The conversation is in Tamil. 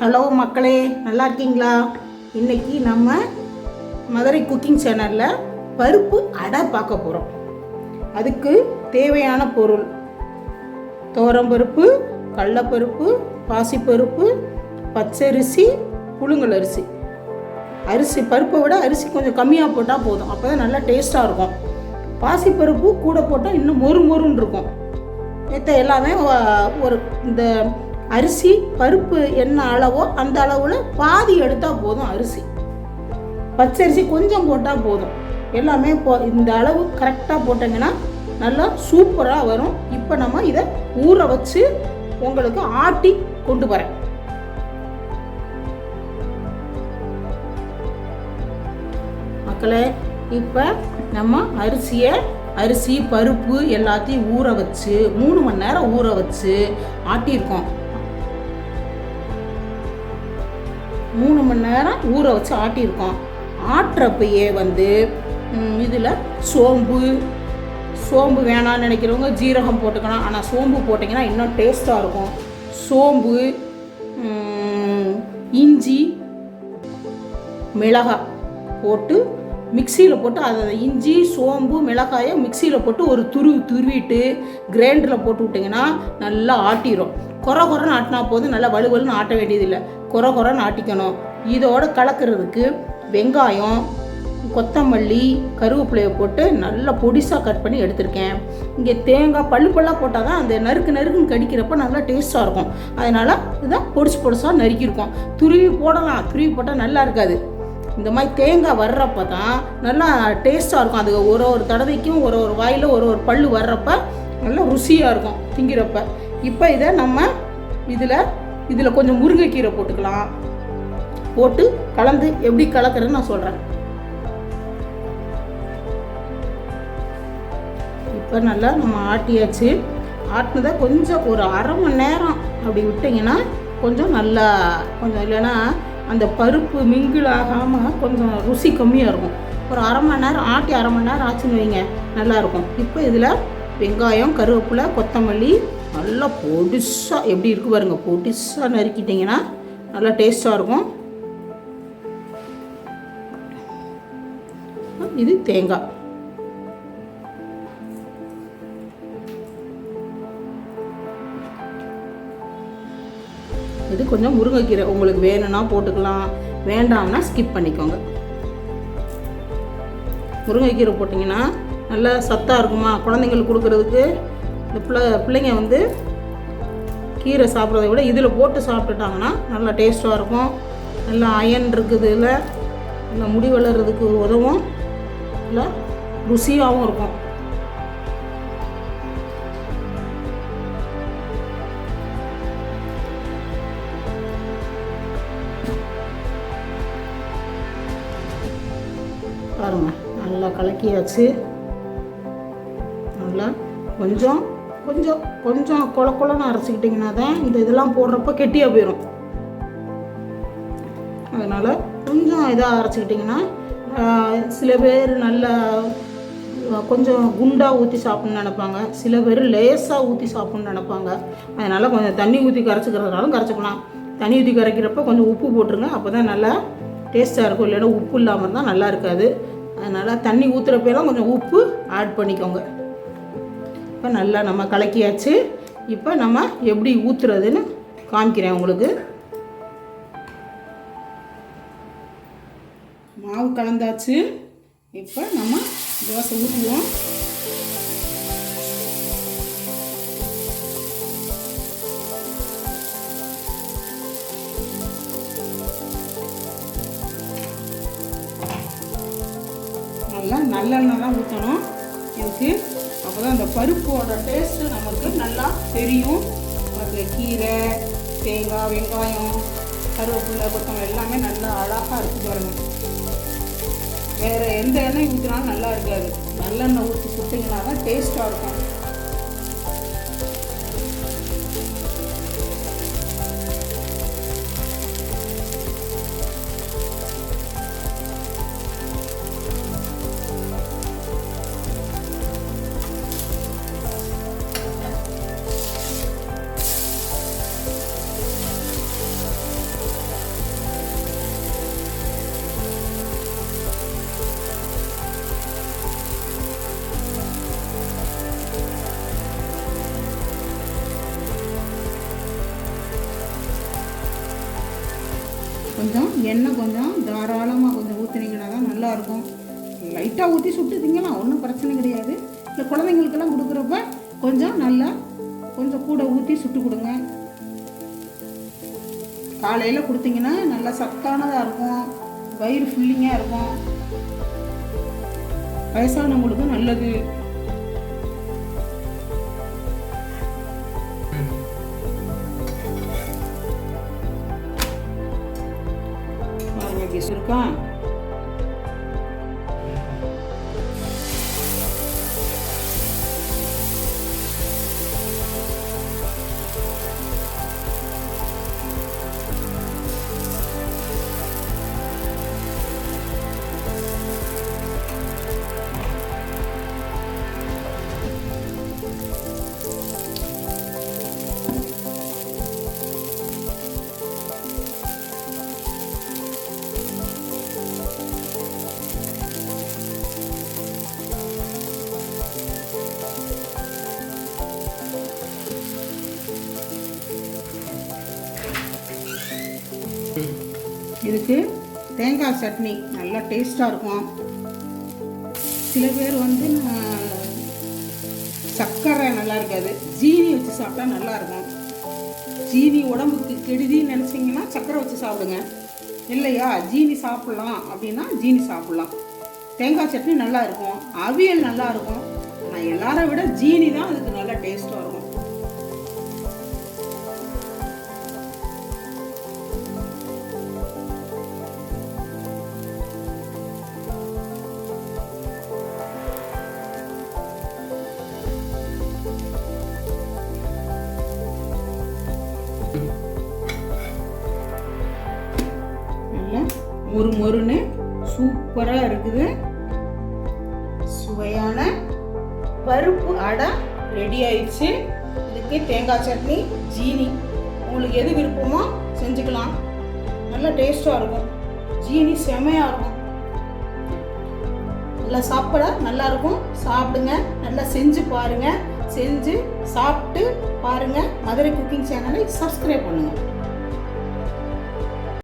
ஹலோ மக்களே நல்லா இருக்கீங்களா? இன்னைக்கு நம்ம மதுரை குக்கிங் சேனலில் பருப்பு அடை பார்க்க போகிறோம் அதுக்கு தேவையான பொருள் துவரம்பருப்பு கடலப்பருப்பு பாசிப்பருப்பு பச்சரிசி புழுங்கல் அரிசி. அரிசி பருப்பை விட அரிசி கொஞ்சம் கம்மியாக போட்டால் போதும். அப்போ தான் நல்லா டேஸ்ட்டாக இருக்கும். பாசிப்பருப்பு கூட போட்டால் இன்னும் மொறு மொறுன்னு இருக்கும். மற்ற எல்லாமே ஒரு இந்த அரிசி பருப்பு என்ன அளவோ அந்த அளவில் பாதி எடுத்தால் போதும் அரிசி. பச்சரிசி கொஞ்சம் போட்டால் போதும். எல்லாமே போ இந்த அளவு கரெக்டாக போட்டிங்கன்னா நல்லா சூப்பராக வரும். இப்போ நம்ம இதை ஊற வச்சு உங்களுக்கு ஆட்டி கொண்டு வரேன். மக்களே இப்போ நம்ம அரிசியை அரிசி பருப்பு எல்லாத்தையும் ஊற வச்சு மூணு மணி நேரம் ஊற வச்சு ஆட்டியிருக்கோம். மூணு மணி நேரம் ஊற வச்சு ஆட்டியிருக்கோம். ஆட்டுறப்பயே வந்து இதில் சோம்பு சோம்பு வேணாம்னு நினைக்கிறவங்க ஜீரகம் போட்டுக்கலாம். ஆனால் சோம்பு போட்டிங்கன்னா இன்னும் டேஸ்ட்டாக இருக்கும். சோம்பு இஞ்சி மிளகாய் போட்டு மிக்சியில் போட்டு அதை இஞ்சி சோம்பு மிளகாயை மிக்சியில் போட்டு ஒரு துருவி துருவிட்டு கிரைண்டரில் போட்டு விட்டிங்கன்னா நல்லா ஆட்டிடும் குறை குறைன்னு ஆட்டினா போதும். நல்லா வலுவலுன்னு ஆட்ட வேண்டியதில்லை. குறை குறைன்னு ஆட்டிக்கணும். இதோட கலக்கிறதுக்கு வெங்காயம் கொத்தமல்லி கருவேப்பிலையை போட்டு நல்லா பொடிசாக கட் பண்ணி எடுத்திருக்கேன். இங்கே தேங்காய் பல்லு பல்லாக போட்டால் தான் அந்த நறுக்கு நறுக்குன்னு கடிக்கிறப்ப நல்லா டேஸ்ட்டாக இருக்கும். அதனால் இதான் பொடிசு பொடிசாக நறுக்கியிருக்கோம். துருவி போடலாம். துருவி போட்டால் நல்லா இருக்காது. இந்த மாதிரி தேங்காய் வர்றப்ப தான் நல்லா டேஸ்ட்டாக இருக்கும். அது ஒரு ஒரு தடவைக்கும் ஒரு ஒரு வாயில் ஒரு ஒரு பல் வர்றப்ப நல்லா ருசியாக இருக்கும் திங்கிறப்ப. இப்போ இதை நம்ம இதில் இதில் கொஞ்சம் முருங்கைக்கீரை போட்டுக்கலாம். போட்டு கலந்து எப்படி கலக்கிறதுன்னு நான் சொல்கிறேன் இப்போ நல்லா நம்ம ஆட்டியாச்சு. ஆட்டினதை கொஞ்சம் ஒரு அரை மணி நேரம் அப்படி விட்டிங்கன்னா கொஞ்சம் நல்லா கொஞ்சம் இல்லைன்னா அந்த பருப்பு மிங்கிள் ஆகாமல் கொஞ்சம் ருசி கம்மியாக இருக்கும். ஒரு அரை மணி நேரம் ஆட்டி அரை மணி நேரம் ஆச்சுன்னு வைங்க நல்லாயிருக்கும் இப்போ இதில் வெங்காயம் கருவேப்பிலை கொத்தமல்லி நல்லா பொடிசாக எப்படி இருக்கு பாருங்க பொடிசாக நறுக்கிட்டிங்கன்னா நல்லா டேஸ்ட்டாக இருக்கும். இது தேங்காய். இது கொஞ்சம் முருங்கைக்கீரை உங்களுக்கு வேணும்னா போட்டுக்கலாம். வேண்டாம்னா ஸ்கிப் பண்ணிக்கோங்க. முருங்கைக்கீரை போட்டிங்கன்னா நல்லா சத்தாக இருக்குமா? குழந்தைங்களுக்கு கொடுக்கறதுக்கு இந்த பிள்ளை பிள்ளைங்க வந்து கீரை சாப்பிட்றத விட இதில் போட்டு சாப்பிட்டுட்டாங்கன்னா நல்லா டேஸ்ட்டாக இருக்கும். நல்லா அயன் இருக்குது இதில் நல்லா முடி வளர்கிறதுக்கு உதவும். நல்லா ருசியாகவும் இருக்கும். பாருங்கள் நல்லா கலக்கியாச்சு. நல்லா கொஞ்சம் கொஞ்சம் கொஞ்சம் கொல கொலன்னு அரைச்சிக்கிட்டிங்கன்னா தான் இந்த இதெல்லாம் போடுறப்ப கெட்டியாக போயிடும் அதனால் கொஞ்சம் இதாக அரைச்சிக்கிட்டிங்கன்னா சில பேர் நல்லா கொஞ்சம் குண்டாக ஊற்றி சாப்பிட்ணுன்னு நினைப்பாங்க. சில பேர் லேசாக ஊற்றி சாப்பிட்ணுன்னு நினைப்பாங்க. அதனால் கொஞ்சம் தண்ணி ஊற்றி கரைச்சிக்கிறதுனாலும் கரைச்சிக்கலாம். தண்ணி ஊற்றி கரைக்கிறப்ப கொஞ்சம் உப்பு போட்டுருங்க. அப்போ தான் நல்லா டேஸ்ட்டாக இருக்கும். இல்லைன்னா உப்பு இல்லாமல் இருந்தால் நல்லா இருக்காது. அதனால் தண்ணி ஊற்றுறப்பெல்லாம் கொஞ்சம் உப்பு ஆட் பண்ணிக்கோங்க. இப்போ நல்லா நம்ம கலக்கியாச்சு. இப்போ நம்ம எப்படி ஊற்றுறதுன்னு காமிக்கிறேன் உங்களுக்கு. மாவு கலந்தாச்சு. இப்போ நம்ம தோசை ஊற்றுவோம் நல்லா நல்லெண்ணெய் தான் ஊற்றணும் இதுக்கு அப்போ தான் அந்த பருப்போட டேஸ்ட்டு நமக்கு நல்லா தெரியும். அது கீரை தேங்காய் வெங்காயம் கருவேப்பிலை கொத்தம் எல்லாமே நல்லா அழகாக இருக்கு பாருங்கள் வேறு எந்த எண்ணெய் ஊற்றினாலும் நல்லா இருக்காது. நல்லெண்ணெய் ஊற்றி சுட்டிங்கன்னா தான் டேஸ்ட்டாக இருக்கும். எண்ணெய் கொஞ்சம் தாராளமாக கொஞ்சம் ஊற்றுனீங்கன்னா தான் நல்லாயிருக்கும். லைட்டாக ஊற்றி சுட்டு திங்கலாம் ஒன்றும் பிரச்சனை கிடையாது. இல்லை குழந்தைங்களுக்கெல்லாம் கொடுக்குறப்ப கொஞ்சம் நல்லா கொஞ்சம் கூட ஊற்றி சுட்டு கொடுங்க. காலையில் கொடுத்தீங்கன்னா நல்லா சத்தானதாக இருக்கும். வயிறு ஃபுல்லிங்காக இருக்கும். வயசானவங்களுக்கும் நல்லது. இருக்கா இதுக்கு தேங்காய் சட்னி நல்லா டேஸ்ட்டாக இருக்கும். சில பேர் வந்து சர்க்கரை நல்லா இருக்காது. ஜீனி வச்சு சாப்பிட்டா நல்லா இருக்கும். ஜீனி உடம்புக்கு கெடுதின்னு நினச்சிங்கன்னா சர்க்கரை வச்சு சாப்பிடுங்க. இல்லையா? ஜீனி சாப்பிட்லாம் அப்படின்னா ஜீனி சாப்பிட்லாம். தேங்காய் சட்னி நல்லா இருக்கும். அவியல் நல்லா இருக்கும். ஆனால் எல்லாரை விட ஜீனி தான் அதுக்கு நல்லா டேஸ்ட்டாக இருக்கும். மொறு மொறுன்னு சூப்பராக இருக்குது. சுவையான பருப்பு அடை ரெடி ஆயிடுச்சு. இதுக்கு தேங்காய் சட்னி ஜீனி. உங்களுக்கு எது விருப்பமோ செஞ்சுக்கலாம். நல்லா டேஸ்ட்டாக இருக்கும். ஜீனி செமையாக இருக்கும். நல்லா சாப்பிட நல்லா இருக்கும். சாப்பிடுங்க. நல்லா செஞ்சு பாருங்கள் செஞ்சு சாப்பிட்டு பாருங்கள் மதுரை குக்கிங் சேனலை சப்ஸ்கிரைப் பண்ணுங்கள்